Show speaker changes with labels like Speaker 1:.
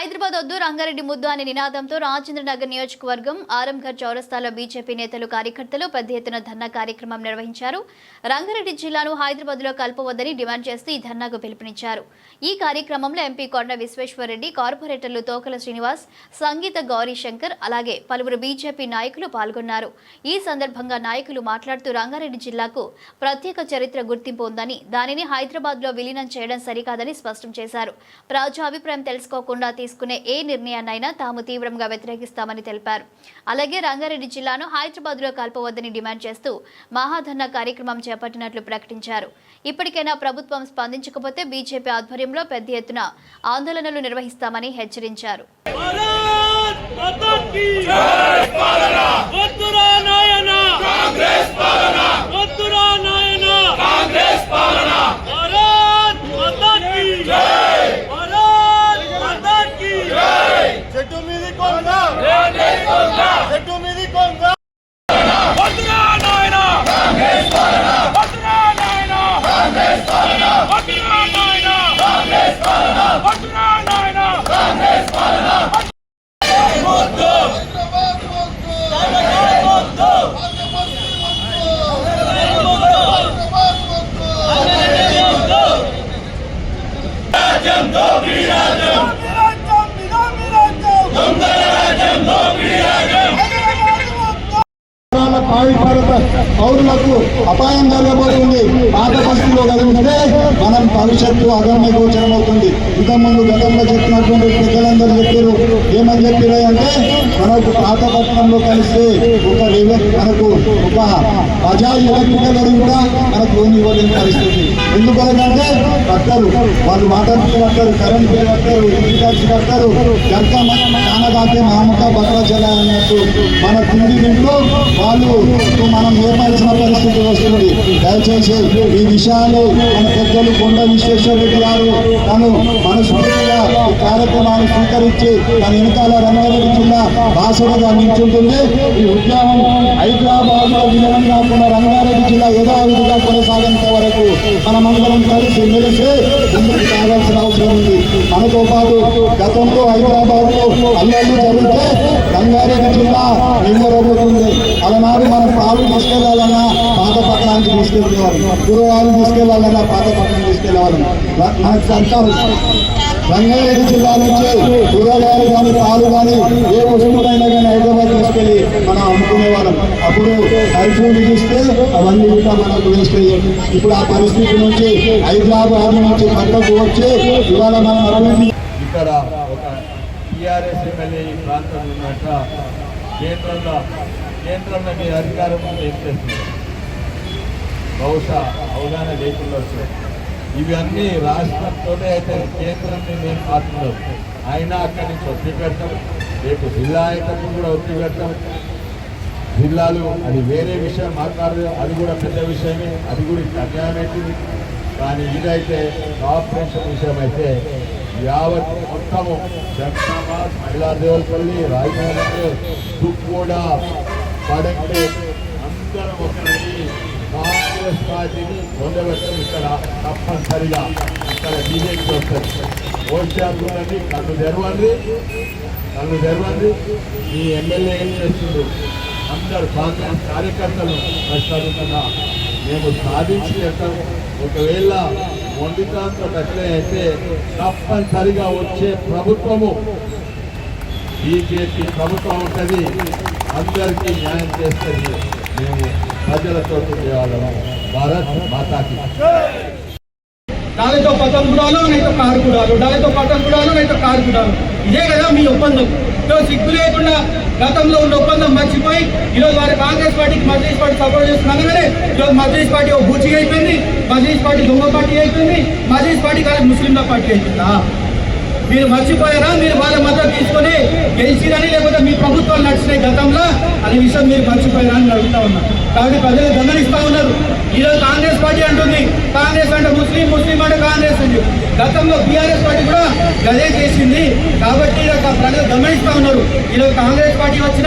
Speaker 1: హైదరాబాద్ వద్దు రంగారెడ్డి ముద్దు అనే నినాదంతో రాజేంద్రనగర్ నియోజకవర్గం ఆరంఘర్ చౌరస్తాలో బీజేపీ నేతలు కార్యకర్తలు పెద్ద ఎత్తున ధర్నా కార్యక్రమం నిర్వహించారు. రంగారెడ్డి జిల్లాను హైదరాబాద్లో కలపవద్దని డిమాండ్ చేస్తూ ఈ ధర్నాకు పిలుపునిచ్చారు. ఈ కార్యక్రమంలో ఎంపీ కొండ విశ్వేశ్వరరెడ్డి కార్పొరేటర్లు తోకల శ్రీనివాస్ సంగీత గౌరీ శంకర్ అలాగే పలువురు బీజేపీ నాయకులు పాల్గొన్నారు. ఈ సందర్భంగా నాయకులు మాట్లాడుతూ రంగారెడ్డి జిల్లాకు ప్రత్యేక చరిత్ర గుర్తింపు ఉందని దానిని హైదరాబాద్లో విలీనం చేయడం సరికాదని స్పష్టం చేశారు. ప్రజా అభిప్రాయం తెలుసుకోకుండా తీసుకునే ఏ నిర్ణయాన్నైనా తాము తీవ్రంగా వ్యతిరేకిస్తామని తెలిపారు. అలాగే రంగారెడ్డి జిల్లాను హైదరాబాద్లో కలపవద్దని డిమాండ్ చేస్తూ మహాధర్నా కార్యక్రమం చేపట్టినట్లు ప్రకటించారు. ఇప్పటికైనా ప్రభుత్వం స్పందించకపోతే బీజేపీ ఆధ్వర్యంలో పెద్ద ఎత్తున ఆందోళనలు నిర్వహిస్తామని హెచ్చరించారు.
Speaker 2: పావిపడత పౌరులకు అపాయం జరగబోతుంది పాత పరిస్థితిలో కలిగితే మనం భవిష్యత్తు అగమ్య గోచరం అవుతుంది ఇంతకుముందు గతంలో చెప్పినటువంటి పెద్దలందరూ చెప్పారు ఏమని చెప్పారు అంటే మనకు పాత పట్టణంలో కలిస్తే ఒక రివర్ మనకు ఒక బజాజ్ ఎలక్ట్రికల్ కూడా మనకు ఎందుకంటే వాళ్ళు వాటర్ బిల్ కట్టరు కరెంట్ బిల్ కట్టరు. ఇంటి ట్యాక్స్ ఎంత చాలా మామక భద్రాచల అన్నట్టు మన తిండి తింటూ వాళ్ళు మనం నేర్పాల్సిన పరిస్థితి వస్తుంది. దయచేసి ఈ విషయాలు మన పెద్దలు కొండ విశ్వేశ్వర రెడ్డి గారు తను మనస్ఫూర్తిగా ఈ కార్యక్రమాన్ని స్వీకరించి తన వెనకాల రంగారెడ్డి జిల్లా బాసడగా నిల్చుంటుంది. ఈ ఉద్యమం హైదరాబాద్లో విలీనం కాకుండా రంగారెడ్డి జిల్లా యథావిధిగా కొనసాగేంత మనమందరం కలిసి మెలిసి ముందుకు సాగాల్సిన అవసరం ఉంది. మనతో పాటు గతంలో హైదరాబాద్లో అల్లర్లు జరిగితే రంగారెడ్డి జిల్లా నిమ్మరవుతుంది అలనాడు మన పాలు తీసుకెళ్ళాలన్నా పాత పట్టణానికి తీసుకెళ్ళేవారు గురువారం తీసుకెళ్ళాలన్నా పాత పట్టణం తీసుకెళ్ళేవారు మనకు సర్కారు రంగారెడ్డి జిల్లా నుంచి కూరగాయలు కానీ పాలు కానీ ఏ వస్తువులైనా కానీ హైదరాబాద్ తీసుకెళ్ళి మనం అమ్ముకునేవాళ్ళం. అప్పుడు కర్ఫ్యూ విధిస్తే అవన్నీ కూడా మనకు వేస్తాయి ఇప్పుడు ఆ పరిస్థితి నుంచి హైదరాబాద్ నుంచి పక్కకు వచ్చి ఇవాళ మనం అరవింది
Speaker 3: ఇక్కడ ఒక టీఆర్ఎస్ ఎమ్మెల్యే ఈ ప్రాంతంలో ఉన్నట్ట కేంద్రంలో కేంద్రంలో మీ అధికారం ఏం చేస్తుంది? బహుశా అవగాహన లేకుండా వచ్చారు ఇవన్నీ రాష్ట్రంతోనే అయితే కేంద్రాన్ని మేము మాట్లాడదు అయినా అక్కడి నుంచి ఒత్తి పెడతాం. రేపు జిల్లా అయితే కూడా ఒత్తి పెడతాం. జిల్లాలు అది వేరే విషయం మాట్లాడదు అది కూడా పెద్ద విషయమే అది కూడా ఇక్కడ కానీ ఇదైతే కార్పొరేషన్ విషయం అయితే యావత్ మొత్తము జగన్నాబాద్ మహిళా దేవరపల్లి రాజనగర్ తుక్కోడ పడంటే అందరం ఒకరి కాంగ్రెస్ పార్టీని పొందవచ్చు ఇక్కడ తప్పనిసరిగా. ఇక్కడ బీజేపీ వస్తుంది. చూడండి కళ్ళు తెరవండి. కళ్ళు తెరవండి. మీ ఎమ్మెల్యే ఏం చేస్తుండ్రు అందరు కాంగ్రెస్ కార్యకర్తలు ప్రశ్నలుతున్నా మేము సాధించి వెళ్తాం ఒకవేళ మొండితాంతో అట్లే అయితే తప్పనిసరిగా వచ్చే ప్రభుత్వము. బీజేపీ ప్రభుత్వం ఉంటుంది. అందరికీ న్యాయం చేస్తుంది. మేము ప్రజలతో చేయాలను భారత్ మాతాకి
Speaker 4: దానితో పతం కూడాలో నేను కారు కూడాలు దానితో పతం కూడాలో నైతే కారు ఇదే కదా మీ ఒప్పందం. సిగ్గు లేకుండా గతంలో ఉన్న ఒప్పందం మర్చిపోయి ఈరోజు వారి కాంగ్రెస్ పార్టీకి మజ్లీస్ పార్టీ సపోర్ట్ చేస్తున్నాగానే ఈరోజు మజ్లీస్ పార్టీ ఒక బూచి అయిపోయింది మజ్లీస్ పార్టీ దొంగ పార్టీ అయిపోయింది మజ్లీస్ పార్టీ కానీ ముస్లింల పార్టీ అయిపోయిందా? మీరు మర్చిపోయారా? మీరు వాళ్ళ మద్దతు తీసుకొని గెలిచిరని లేకపోతే మీ ప్రభుత్వాలు నడిచినాయి గతంలో? అనే విషయం మీరు మర్చిపోయారా? అని ఉన్నా. కాబట్టి ప్రజలు గమనిస్తా ఉన్నారు. ఈరోజు కాంగ్రెస్ పార్టీ అంటుంది కాంగ్రెస్ అంటే ముస్లిం ముస్లిం అంటే కాంగ్రెస్ అని. గతంలో బీఆర్ఎస్ పార్టీ కూడా గదే చేసింది. కాబట్టి ఈరోజు ప్రజలు గమనిస్తా ఉన్నారు. ఈరోజు కాంగ్రెస్ పార్టీ వచ్చిన